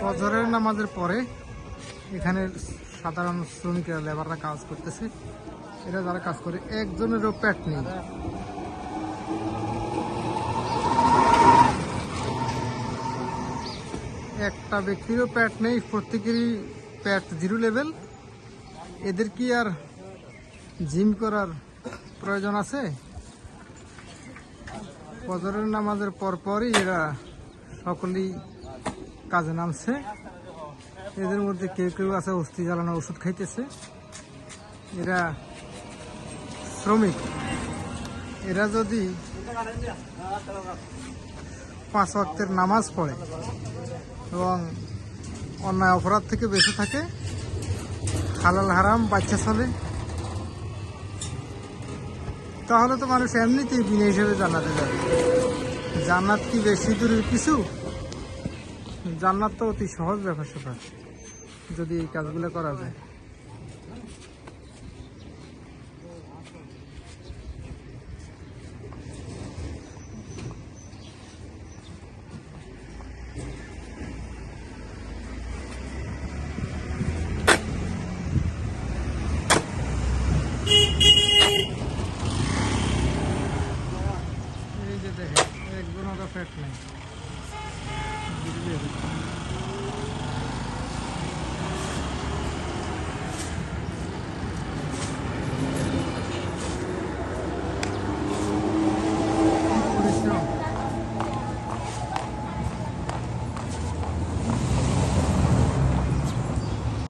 ফজরের নামাজের পরে এখানে সাধারণ শ্রমিকরা লেবাররা কাজ করতেছে। এরা যারা কাজ করে, একজনেরও পেট নেই। একটা ব্যক্তিরও প্যাট নেই, প্রত্যেকেরই প্যাট জিরো লেভেল এদের কি আর জিম করার প্রয়োজন আছে? ফজরের নামাজের পরপরই এরা সকলেই কাজে নামছে। এদের মধ্যে কেউ কেউ আছে অস্থি জ্বালানো ওষুধ খাইতেছে। এরা শ্রমিক। এরা যদি পাঁচ ওয়াক্তের নামাজ পড়ে এবং অন্যায় অপরাধ থেকে বেঁচে থাকে, হালাল হারাম, বাচ্চা চলে, তাহলে তো মানুষ এমনিতেই বিনা হিসেবে জানাতে যাবে। জান্নাত কি বেশি দূরের কিছু? জান্নাত তো অতি সহজ ব্যাপার স্যাপার যদি এই কাজগুলো করা যায়। এই যে নেই। Beleza.